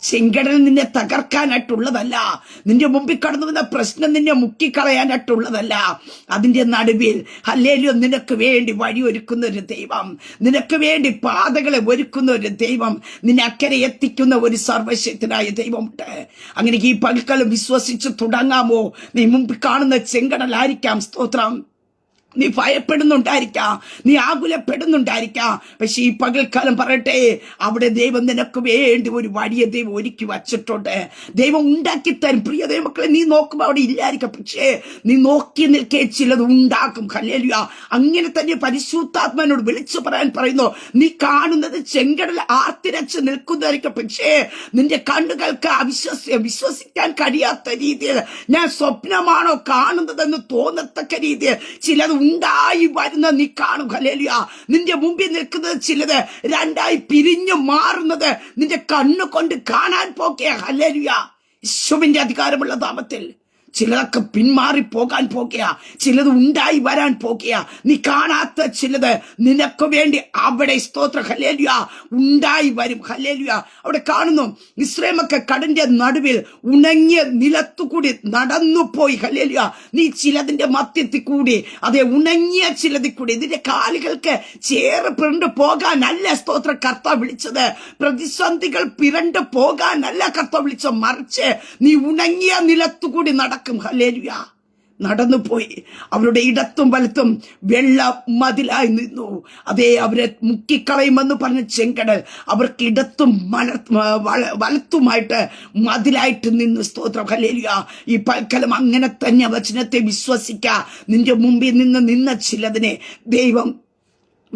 ചെങ്കടൽ നിന്നെ തകർക്കാനായിട്ടുള്ളതല്ല. നിന്റെ മുമ്പിൽ കടന്നു വന്ന പ്രശ്നം നിന്നെ മുക്കിക്കളയാനായിട്ടുള്ളതല്ല. അതിന്റെ നടുവിൽ അല്ലേലും നിനക്ക് വേണ്ടി വഴി ഒരുക്കുന്ന ഒരു ദൈവം. നിനക്ക് വേണ്ടി പാതകളെ ഒരുക്കുന്ന ഒരു ദൈവം. നിന്നെ അക്കരെ എത്തിക്കുന്ന ഒരു സർവശക്തനായ ദൈവമുണ്ട്. അങ്ങനെ ഈ പൽക്കലം വിശ്വസിച്ച് തുടങ്ങാമോ? നീ മുമ്പിൽ കാണുന്ന ചെങ്കടലായിരിക്കാം സ്തോത്രം. നീ ഭയപ്പെടുന്നുണ്ടായിരിക്കാം. നീ ആകുലപ്പെടുന്നുണ്ടായിരിക്കാം. പക്ഷെ ഈ പകൽക്കാലം പറയട്ടെ അവിടെ ദൈവം നിനക്ക് വേണ്ടി ഒരു വലിയ ദൈവം ഒരുക്കി വച്ചിട്ടുണ്ട്. ദൈവം ഉണ്ടാക്കി തരും. പ്രിയ ദൈവമക്കളെ നീ നോക്കുമ്പോൾ അവിടെ ഇല്ലായിരിക്കാം. പക്ഷേ നീ നോക്കി നിൽക്കേ ചിലത് ഉണ്ടാക്കും. കല്ലേലുക അങ്ങനെ തന്നെ പരിശുദ്ധാത്മാനോട് വിളിച്ചു പറയാൻ പറയുന്നു നീ കാണുന്നത് ചെങ്കടൽ ആർത്തിരച്ച് നിൽക്കുന്നതായിരിക്കും. പക്ഷേ നിന്റെ കണ്ണുകൾക്ക് അവിശ്വസ വിശ്വസിക്കാൻ കഴിയാത്ത രീതിയിൽ ഞാൻ സ്വപ്നമാണോ കാണുന്നതെന്ന് തോന്നത്തക്ക രീതിയിൽ ചിലത് ഉണ്ടായി വരുന്ന നീ കാണും ഹലേലിയ നിന്റെ മുമ്പിൽ നിൽക്കുന്നത് ചിലത് രണ്ടായി പിരിഞ്ഞു മാറുന്നത് നിന്റെ കണ്ണു കൊണ്ട് കാണാൻ പോക്കിയ ഹലേലിയ യേശുവിന്റെ അധികാരമുള്ള നാമത്തിൽ ചിലതൊക്കെ പിന്മാറി പോകാൻ പോകുക ചിലത് ഉണ്ടായി വരാൻ പോകുക നീ കാണാത്ത ചിലത് നിനക്ക് വേണ്ടി അവിടെ സ്തോത്ര. ഹലേലിയ ഉണ്ടായി വരും. ഹലേലിയ അവിടെ കാണുന്നു ഇസ്രേമൊക്കെ കടന്റെ നടുവിൽ ഉണങ്ങിയ നിലത്തുകൂടി നടന്നുപോയി ഹലേലിയ നീ ചിലതിന്റെ മധ്യത്തിൽ കൂടി അതെ ഉണങ്ങിയ ചിലതിൽ കൂടി ഇതിന്റെ കാലുകൾക്ക് ചേറ് പിറണ്ട് പോകാനല്ല സ്തോത്ര കർത്ത വിളിച്ചത്. പ്രതിസന്ധികൾ പിറണ്ട് പോകാനല്ല കർത്ത വിളിച്ച മറിച്ച് നീ ഉണങ്ങിയ നിലത്തുകൂടി നടക്കും. ഹലേലുയ നടന്നുപോയി അവരുടെ ഇടത്തും വലത്തും വെള്ള മതിലായി നിന്നു. അതേ അവരെ മുക്കിക്കളയുമെന്ന് പറഞ്ഞ ചെങ്കടൽ അവർക്ക് ഇടത്തും മല വലത്തുമായിട്ട് മതിലായിട്ട് നിന്ന്. സ്തോത്രം. ഹലേലിയ ഈ പൽക്കലം അങ്ങനെ തന്നെ വചനത്തെ വിശ്വസിക്ക. നിന്റെ മുമ്പിൽ നിന്ന് നിന്ന ചിലതിനെ ദൈവം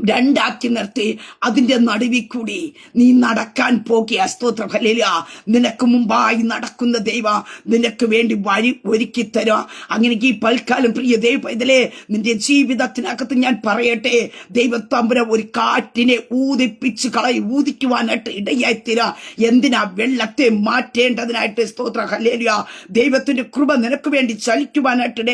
രണ്ടാക്കി നിർത്തി അതിന്റെ നടുവിൽ കൂടി നീ നടക്കാൻ പോകിയ സ്തോത്ര. ഹല്ലേലൂയ. നിനക്ക് മുമ്പായി നടക്കുന്ന ദൈവ നിനക്ക് വേണ്ടി വഴി ഒരുക്കി തരാ. അങ്ങനെ ഈ പൽക്കാലം പ്രിയ ദൈവ ഇതിലെ നിന്റെ ജീവിതത്തിനകത്ത് ഞാൻ പറയട്ടെ. ദൈവത്തമ്പുര ഒരു കാറ്റിനെ ഊതിപ്പിച്ച് കളയി ഊതിക്കുവാനായിട്ട് ഇടയായി തരാ. എന്തിനാ വെള്ളത്തെ മാറ്റേണ്ടതിനായിട്ട് സ്തോത്ര. ഹലേലിയ ദൈവത്തിന്റെ കൃപ നിനക്ക് വേണ്ടി ചലിക്കുവാനായിട്ട് ഇടയായി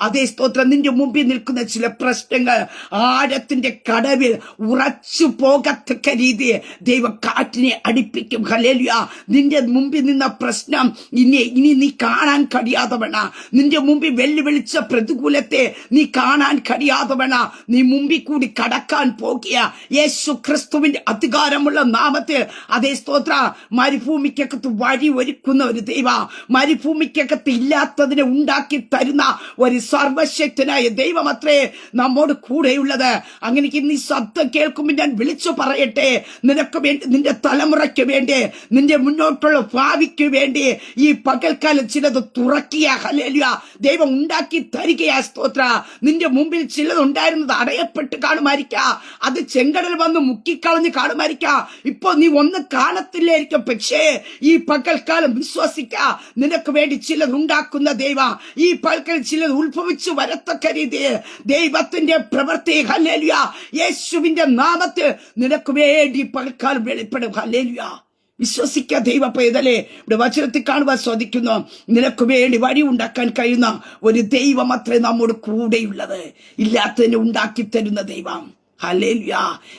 അതേ സ്തോത്രം നിന്റെ മുമ്പിൽ നിൽക്കുന്ന ചില പ്രശ്നങ്ങൾ ആഴത്തിന്റെ കടവിൽ ഉറച്ചു പോകത്തക്ക രീതിയെ ദൈവ കാറ്റിനെ അടിപ്പിക്കും. ഹലേലിയ നിന്റെ മുമ്പിൽ നിന്ന പ്രശ്നം ഇനി ഇനി നീ കാണാൻ കഴിയാതെ വേണ നിന്റെ മുമ്പിൽ വെല്ലുവിളിച്ച പ്രതികൂലത്തെ നീ കാണാൻ കഴിയാതെ വേണ നീ മുമ്പിൽ കൂടി കടക്കാൻ പോകിയ യേശു ക്രിസ്തുവിന്റെ അധികാരമുള്ള നാമത്തിൽ അതേ സ്തോത്ര. മരുഭൂമിക്കകത്ത് വഴി ഒരുക്കുന്ന ഒരു ദൈവ മരുഭൂമിക്കകത്ത് ഇല്ലാത്തതിനെ ഉണ്ടാക്കി തരുന്ന ഒരു സർവശക്തനായ ദൈവം അത്രേ നമ്മോട് കൂടെയുള്ളത്. അങ്ങനെ ഇന്ന് ഈ ശബ്ദം കേൾക്കുമ്പോൾ ഞാൻ വിളിച്ചു പറയട്ടെ. നിനക്ക് വേണ്ടി നിന്റെ തലമുറയ്ക്ക് വേണ്ടി നിന്റെ മുന്നോട്ടുള്ള ഭാവിക്ക് വേണ്ടി ഈ പകൽക്കാലം ചിലത് തുറക്കിയ ഹലേലിയ ദൈവം ഉണ്ടാക്കി തരികയാ സ്തോത്ര. നിന്റെ മുമ്പിൽ ചിലത് ഉണ്ടായിരുന്നത് അടയപ്പെട്ട് കാണുമായിരിക്ക. അത് ചെങ്കടൽ വന്ന് മുക്കിക്കളഞ്ഞ് കാണുമായിരിക്ക. ഇപ്പൊ നീ ഒന്ന് കാണത്തില്ലായിരിക്കും. പക്ഷേ ഈ പകൽക്കാലം വിശ്വസിക്ക. നിനക്ക് വേണ്ടി ചിലത് ഉണ്ടാക്കുന്ന ദൈവ ഈ പകൽക്കാലം ചിലത് ഉത്ഭവിച്ചു വരത്തക്ക രീതി ദൈവത്തിന്റെ പ്രവൃത്തി ഹല്ലേലുയ യേശുവിന്റെ നാമത്തെ നിനക്ക് വേണ്ടി പകൽക്കാലം വെളിപ്പെടും. ഹലേലിയ വിശ്വസിക്ക ദൈവ പൈതലേ. ഇവിടെ വചനത്തിൽ കാണുവാൻ സാധിക്കുന്നു. നിനക്ക് വേണ്ടി വഴി ഉണ്ടാക്കാൻ കഴിയുന്ന ഒരു ദൈവം അത്രേ നമ്മോട് കൂടെയുള്ളത്. ഇല്ലാത്തതിനെ ഉണ്ടാക്കി തരുന്ന ദൈവം. ഹലേലുയ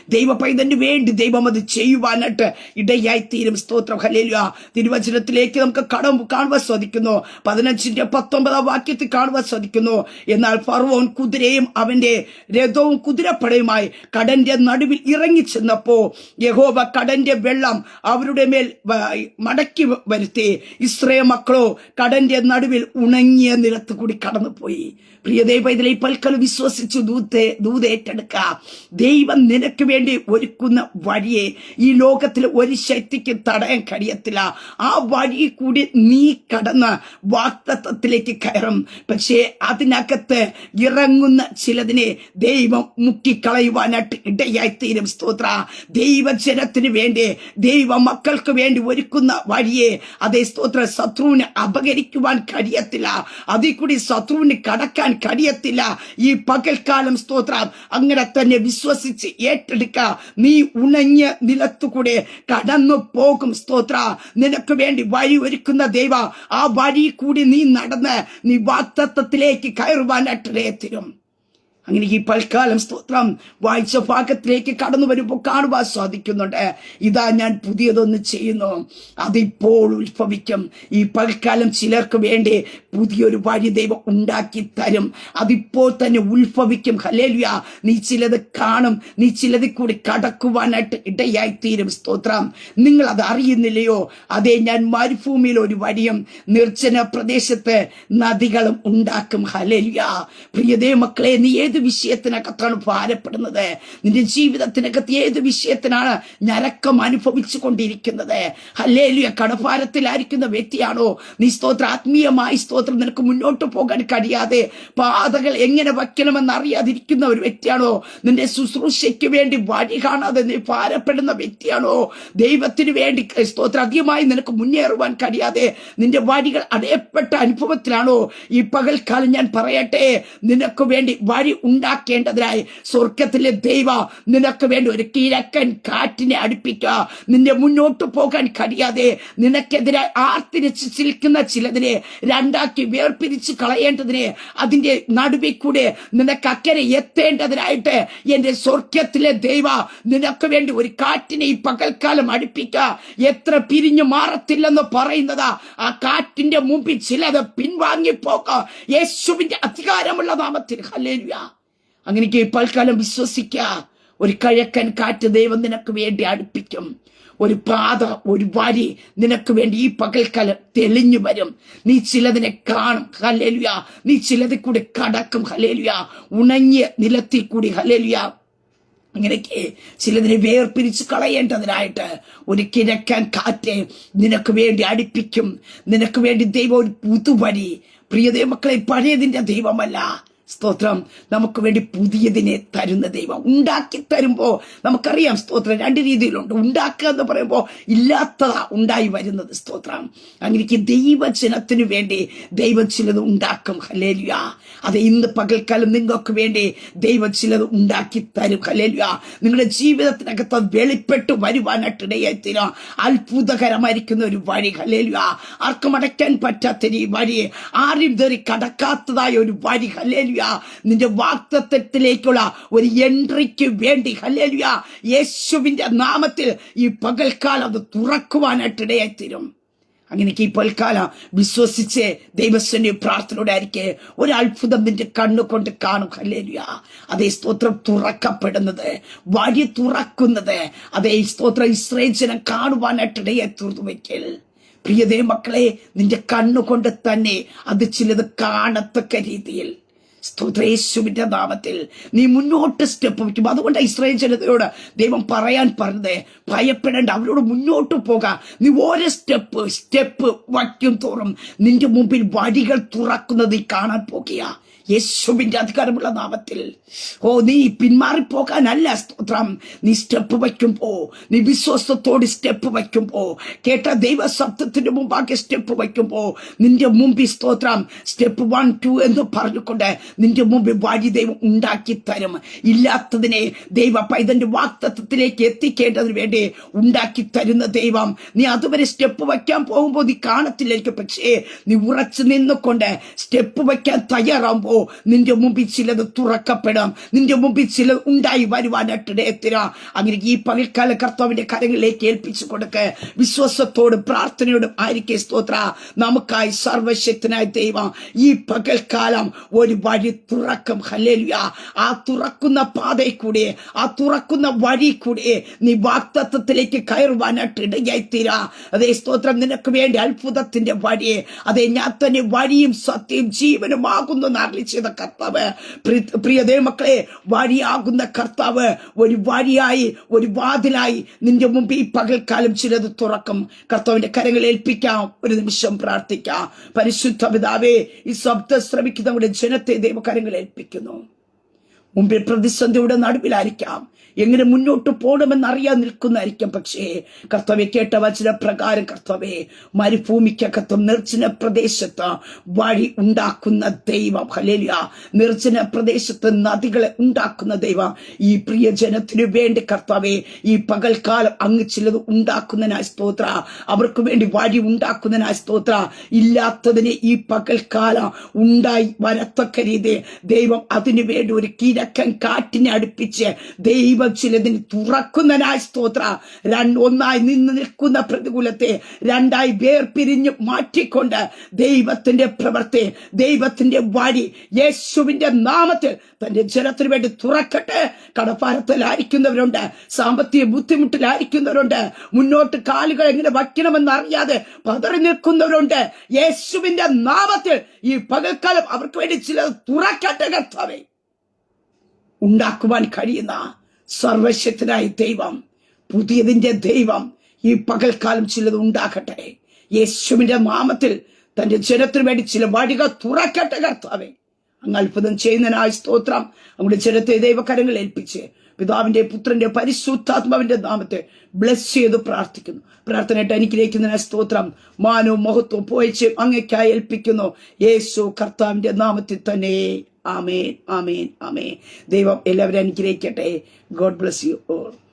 ദൈവ പൈതന് വേണ്ടി ദൈവം അത് ചെയ്യുവാനായിട്ട് ഇടയായി തീരും. സ്തോത്രം. ഹലേലുയ തിരുവചനത്തിലേക്ക് നമുക്ക് കടം കാണുവാൻ സാധിക്കുന്നു. പതിനഞ്ചിന്റെ പത്തൊമ്പതാം വാക്യത്തിൽ കാണുവാൻ സാധിക്കുന്നു. എന്നാൽ ഫർവോൻ കുതിരയും അവന്റെ രഥവും കുതിരപ്പടയുമായി കടന്റെ നടുവിൽ ഇറങ്ങി ചെന്നപ്പോ യഹോവ കടന്റെ വെള്ളം അവരുടെ മേൽ മടക്കി വരുത്തി. ഇസ്രേ മക്കളോ കടന്റെ നടുവിൽ ഉണങ്ങിയ നിലത്ത് കൂടി കടന്നുപോയി. പ്രിയദേവ ഇതിലെ പൽക്കൽ വിശ്വസിച്ചു ദൂത്തെ ദൂതേറ്റെടുക്ക. ദൈവം നിനക്ക് വേണ്ടി ഒരുക്കുന്ന വഴിയെ ഈ ലോകത്തിൽ ഒരു ശക്തിക്ക് തടയാൻ കഴിയത്തില്ല. ആ വഴി കൂടി നീ കടന്ന് വാക്തത്വത്തിലേക്ക് കയറും. പക്ഷേ അതിനകത്ത് ഇറങ്ങുന്ന ചിലതിനെ ദൈവം മുക്കിക്കളയുവാനായിട്ട് ഇടയായിത്തീരും. സ്തോത്ര. ദൈവജനത്തിന് വേണ്ടി ദൈവ മക്കൾക്ക് വേണ്ടി ഒരുക്കുന്ന വഴിയെ അതേ സ്തോത്ര ശത്രുവിന് അപകരിക്കുവാൻ കഴിയത്തില്ല. അതിൽ കൂടി ശത്രുവിന് കടക്കാൻ കഴിയത്തില്ല. ഈ പകൽക്കാലം സ്തോത്രം അങ്ങനെ തന്നെ വിശ്വസിച്ച് ഏറ്റെടുക്ക. നീ ഉണങ്ങിയ നിലത്തുകൂടെ കടന്നു പോകും സ്തോത്ര. നിനക്ക് വേണ്ടി വഴി ഒരുക്കുന്ന ദൈവ ആ വഴി കൂടി നീ നടന്ന് നീ വാക്തത്വത്തിലേക്ക് കയറുവാനായിട്ട് തരും അങ്ങനെ ഈ പൽക്കാലം സ്തോത്രം വായിച്ച ഭാഗത്തിലേക്ക് കടന്നു വരുമ്പോൾ കാണുവാൻ സാധിക്കുന്നുണ്ട്. ഇതാ ഞാൻ പുതിയതൊന്ന് ചെയ്യുന്നു. അതിപ്പോൾ ഉത്ഭവിക്കും. ഈ പൽക്കാലം ചിലർക്ക് വേണ്ടി പുതിയൊരു വഴി ദൈവം ഉണ്ടാക്കി തരും. അതിപ്പോൾ തന്നെ ഉത്ഭവിക്കും. ഹലേലുയ നീ ചിലത് കാണും. നീ ചിലതിൽ കൂടി കടക്കുവാനായിട്ട് ഇടയായി തീരും സ്തോത്രം. നിങ്ങൾ അത് അറിയുന്നില്ലയോ? അതേ ഞാൻ മരുഭൂമിയിൽ ഒരു വഴിയും നിർജന പ്രദേശത്ത് നദികളും ഉണ്ടാക്കും. ഹലേലുയ പ്രിയതേ മക്കളെ നീ ഏത് വിഷയത്തിനകത്താണ് ഭാരപ്പെടുന്നത്? നിന്റെ ജീവിതത്തിനകത്ത് ഏത് വിഷയത്തിനാണ് ഞരക്കം അനുഭവിച്ചു കൊണ്ടിരിക്കുന്നത് ഹല്ലേലുയ കടഭാരത്തിലായിരിക്കുന്ന വ്യക്തിയാണോ? നീ സ്തോത്ര ആത്മീയമായി സ്തോത്രം നിനക്ക് മുന്നോട്ട് പോകാൻ കഴിയാതെ പാതകൾ എങ്ങനെ വയ്ക്കണമെന്ന് അറിയാതിരിക്കുന്ന ഒരു വ്യക്തിയാണോ? നിന്റെ ശുശ്രൂഷയ്ക്ക് വേണ്ടി വഴി കാണാതെ നീ ഭാരപ്പെടുന്ന വ്യക്തിയാണോ? ദൈവത്തിന് വേണ്ടി സ്തോത്ര അധികമായി നിനക്ക് മുന്നേറുവാൻ കഴിയാതെ നിന്റെ വഴികൾ അടയപ്പെട്ട അനുഭവത്തിലാണോ? ഈ പകൽക്കാലം ഞാൻ പറയട്ടെ നിനക്ക് വേണ്ടി വഴി ഉണ്ടാക്കേണ്ടതിനായി സ്വർഗത്തിലെ ദൈവ നിനക്ക് വേണ്ടി ഒരു കിഴക്കൻ കാറ്റിനെ അടുപ്പിക്കുക. നിന്റെ മുന്നോട്ട് പോകാൻ കഴിയാതെ നിനക്കെതിരെ ആർത്തിരിച്ച് ചിലക്കുന്ന ചിലതിനെ രണ്ടാക്കി വേർപിരിച്ച് കളയേണ്ടതിനെ അതിന്റെ നടുവിൽ കൂടെ നിനക്ക് അക്കരെ എത്തേണ്ടതിനായിട്ട് എന്റെ സ്വർഗത്തിലെ ദൈവ നിനക്ക് വേണ്ടി ഒരു കാറ്റിനെ ഈ പകൽക്കാലം അടുപ്പിക്കുക. എത്ര പിരിഞ്ഞു മാറത്തില്ലെന്ന് പറയുന്നതാ. ആ കാറ്റിന്റെ മുമ്പിൽ ചിലത് പിൻവാങ്ങിപ്പോക യേശുവിന്റെ അധികാരമുള്ള നാമത്തിൽ. ഹല്ലേലൂയ. അങ്ങനെ ഈ പൽക്കാലം വിശ്വസിക്ക. ഒരു കഴക്കൻ കാറ്റ് ദൈവം നിനക്ക് വേണ്ടി അടുപ്പിക്കും. ഒരു പാത ഒരു വരി നിനക്ക് വേണ്ടി ഈ പകൽക്കാലം തെളിഞ്ഞു വരും. നീ ചിലതിനെ കാണും. ഹലേലുയ നീ ചിലതിൽ കൂടി കടക്കും. ഹലേലുയ ഉണങ്ങിയ നിലത്തിൽ കൂടി. ഹലേലുയ അങ്ങനെയൊക്കെ ചിലതിനെ വേർപിരിച്ച് കളയേണ്ടതിനായിട്ട് ഒരു കിഴക്കാൻ കാറ്റ് നിനക്ക് വേണ്ടി അടുപ്പിക്കും. നിനക്ക് വേണ്ടി ദൈവം ഒരു പുതുവരി. പ്രിയ ദൈവമക്കളെ പഴയതിന്റെ ദൈവമല്ല. സ്തോത്രം. നമുക്ക് വേണ്ടി പുതിയതിനെ തരുന്ന ദൈവം ഉണ്ടാക്കി തരുമ്പോൾ നമുക്കറിയാം സ്തോത്രം. രണ്ട് രീതിയിലുണ്ട്. ഉണ്ടാക്കുക എന്ന് പറയുമ്പോൾ ഇല്ലാത്തതാ ഉണ്ടായി വരുന്നത് സ്തോത്രം. അങ്ങനെ ദൈവജനത്തിന് വേണ്ടി ദൈവം ചിലത് ഉണ്ടാക്കും. ഹലേലുയ അത് ഇന്ന് പകൽക്കാലം നിങ്ങൾക്ക് വേണ്ടി ദൈവം ചിലത് ഉണ്ടാക്കി തരും. ഹലേലുയ നിങ്ങളുടെ ജീവിതത്തിനകത്ത് വെളിപ്പെട്ട് വരുവാനായിട്ടിടയത്തിന് അത്ഭുതകരമായിരിക്കുന്ന ഒരു വഴി. ഹലേലുയ ആർക്കും അടയ്ക്കാൻ പറ്റാത്ത ഈ വഴി. ആരും കടക്കാത്തതായ ഒരു വഴി. ഹലേലുയ നിന്റെ വാക്തത്വത്തിലേക്കുള്ള ഒരു എൻട്രിക്ക് വേണ്ടി ഹലേലുയ യേശുവിന്റെ നാമത്തിൽ ഈ പകൽക്കാലം അത് തുറക്കുവാനായിട്ടിടയായി തീരും അങ്ങനെയൊക്കെ ഈ പൽക്കാലം വിശ്വസിച്ച് ദൈവസ്വന്റെ പ്രാർത്ഥനയോടെ ആയിരിക്കെ ഒരു അത്ഭുതം നിന്റെ കണ്ണുകൊണ്ട് കാണും ഹല്ലേലുയ. അതേ സ്തോത്രം തുറക്കപ്പെടുന്നത് വഴി തുറക്കുന്നത് അതേ സ്തോത്രം ഇസ്രേജനം കാണുവാനായിട്ടിടയെ തീർന്നു വയ്ക്കൽ പ്രിയതേ മക്കളെ നിന്റെ കണ്ണുകൊണ്ട് തന്നെ അത് ചിലത് കാണത്തക്ക രീതിയിൽ സ്തുത്രേശുവിന്റെ നാമത്തിൽ നീ മുന്നോട്ട് സ്റ്റെപ്പ് വയ്ക്കും. അതുകൊണ്ട് ഇസ്രായേൽ ജനതയോട് ദൈവം പറയാൻ പറഞ്ഞത് ഭയപ്പെടേണ്ട അവരോട് മുന്നോട്ട് പോകാം. നീ ഓരോ സ്റ്റെപ്പ് സ്റ്റെപ്പ് വയ്ക്കും തോറും നിന്റെ മുമ്പിൽ വഴികൾ തുറക്കുന്നത് കാണാൻ പോകുക യേശുവിന്റെ അധികാരമുള്ള നാമത്തിൽ. ഓ നീ പിന്മാറിപ്പോകാനല്ല സ്തോത്രം. നീ സ്റ്റെപ്പ് വയ്ക്കുമ്പോ നീ വിശ്വാസത്തോട് സ്റ്റെപ്പ് വയ്ക്കുമ്പോ കേട്ട ദൈവ ശബ്ദത്തിന് മുമ്പാകെ സ്റ്റെപ്പ് വയ്ക്കുമ്പോ നിന്റെ മുമ്പിൽ സ്തോത്രം. സ്റ്റെപ്പ് വൺ ടു എന്ന് പറഞ്ഞുകൊണ്ട് നിന്റെ മുമ്പിൽ വഴി ദൈവം ഉണ്ടാക്കി തരും ഇല്ലാത്തതിനെ ദൈവ പൈതന്റെ വാക്തത്വത്തിലേക്ക് എത്തിക്കേണ്ടതിന് വേണ്ടി ഉണ്ടാക്കി തരുന്ന ദൈവം. നീ അതുവരെ സ്റ്റെപ്പ് വയ്ക്കാൻ പോകുമ്പോൾ നീ കാണത്തില്ലായിരിക്കും. പക്ഷേ നീ ഉറച്ചു നിന്നുകൊണ്ട് സ്റ്റെപ്പ് വയ്ക്കാൻ തയ്യാറാകുമ്പോൾ നിന്റെ മുമ്പിൽ ചിലത് തുറക്കപ്പെടാം. നിന്റെ മുമ്പിൽ ചിലത് ഉണ്ടായി വരുവാനായിട്ടിടെ എത്തിരാ. അങ്ങനെ ഈ പകൽക്കാല കർത്താവിന്റെ കരങ്ങളിലേക്ക് ഏൽപ്പിച്ചു കൊടുക്ക. വിശ്വാസത്തോടും പ്രാർത്ഥനയോടും ആയിരിക്കെ സ്തോത്ര. നമുക്കായി സർവശക്തനായ ദൈവം ഈ പകൽക്കാലം ഒരു വഴി തുറക്കും. ഹല്ലേലൂയ. ആ തുറക്കുന്ന പാതയിൽ കൂടെ ആ തുറക്കുന്ന വഴി കൂടെ നീ വാക്തത്വത്തിലേക്ക് കയറുവാനായിട്ട് ഇടയായി തീരാ. അതേ സ്തോത്രം നിനക്ക് വേണ്ടി അത്ഭുതത്തിന്റെ വഴിയെ അതേ ഞാൻ തന്നെ വഴിയും സത്യം ജീവനുമാകുന്നു ചെയ്ത കർത്താവ്. പ്രിയതേ മക്കളെ വഴിയാകുന്ന കർത്താവ് ഒരു വഴിയായി ഒരു വാതിലായി നിന്റെ മുമ്പ് ഈ പകൽക്കാലം ചിലത് തുറക്കും. കർത്താവിന്റെ കരങ്ങൾ ഏൽപ്പിക്കാം. ഒരു നിമിഷം പ്രാർത്ഥിക്കാം. പരിശുദ്ധ പിതാവേ ഈ ശബ്ദം ശ്രമിക്കുന്നവരുടെ ജനത്തെ ദൈവകരങ്ങൾ ഏൽപ്പിക്കുന്നു. മുമ്പിൽ പ്രതിസന്ധിയുടെ നടുവിലായിരിക്കാം. എങ്ങനെ മുന്നോട്ട് പോകണമെന്ന് അറിയാൻ നിൽക്കുന്നതായിരിക്കും. പക്ഷേ കർത്തവ്യ കേട്ട വചന പ്രകാരം കർത്തവ്യ മരുഭൂമിക്കകത്തും നിർജന പ്രദേശത്ത് വഴി ഉണ്ടാക്കുന്ന ദൈവം. ഹലേലിയ നിർജന പ്രദേശത്ത് നദികളെ ഉണ്ടാക്കുന്ന ദൈവം. ഈ പ്രിയ ജനത്തിനു വേണ്ടി കർത്താവേ ഈ പകൽക്കാലം അങ്ങ് ചിലത് ഉണ്ടാക്കുന്നതിനായി സ്തോത്ര. അവർക്ക് വേണ്ടി വഴി ഉണ്ടാക്കുന്നതിനായി സ്തോത്ര. ഇല്ലാത്തതിനെ ഈ പകൽക്കാലം ഉണ്ടായി വരത്തക്ക രീതി ദൈവം അതിനു വേണ്ടി ഒരു കിഴക്കൻ കാറ്റിനെ അടുപ്പിച്ച് ദൈവം ചിലതിന് തുറക്കുന്നതിനായി സ്തോത്ര. രണ്ട് ഒന്നായി നിന്ന് നിൽക്കുന്ന പ്രതികൂലത്തെ രണ്ടായി വേർപിരിഞ്ഞ് മാറ്റിക്കൊണ്ട് ദൈവത്തിന്റെ പ്രവൃത്തി ദൈവത്തിന്റെ വഴി യേശുവിന്റെ നാമത്തിൽ തന്റെ ജനത്തിന് വേണ്ടി തുറക്കട്ടെ. കടപ്പാരത്തിലായിരിക്കുന്നവരുണ്ട് സാമ്പത്തിക ബുദ്ധിമുട്ടിലായിരിക്കുന്നവരുണ്ട് മുന്നോട്ട് കാലുകൾ എങ്ങനെ വയ്ക്കണമെന്ന് അറിയാതെ പതറി നിൽക്കുന്നവരുണ്ട്. യേശുവിന്റെ നാമത്തിൽ ഈ പകൽക്കാലം അവർക്ക് വേണ്ടി ചിലത് തുറക്കട്ടെ കർത്താവേ. ഉണ്ടാക്കുവാൻ കഴിയുന്ന സർവശക്തനായ ദൈവം പുതിയതിന്റെ ദൈവം ഈ പകൽക്കാലം ചിലത് ഉണ്ടാക്കട്ടെ യേശുവിന്റെ നാമത്തിൽ തന്റെ ജനത്തിന് വേണ്ടി ചില വഴികൾ തുറക്കട്ടെ കർത്താവേ. അങ്ങ് അത്ഭുതം ചെയ്യുന്നതിനായ സ്തോത്രം. അങ്ങയുടെ ജനത്തെ ദൈവകരങ്ങൾ ഏൽപ്പിച്ച് പിതാവിന്റെ പുത്രന്റെ പരിശുദ്ധാത്മാവിന്റെ നാമത്തെ ബ്ലസ് ചെയ്ത് പ്രാർത്ഥിക്കുന്നു. പ്രാർത്ഥനയായിട്ട് ടനിക്കിലേക്കുന്ന സ്തോത്രം. മാനവും മഹത്വവും പോയിച്ച് അങ്ങയ്ക്കായി ഏൽപ്പിക്കുന്നു. യേശു കർത്താവിന്റെ നാമത്തിൽ തന്നെ. ആമേൻ ആമേൻ ആമേൻ. ദൈവം എല്ലാവരും അനുഗ്രഹിക്കട്ടെ. God bless you all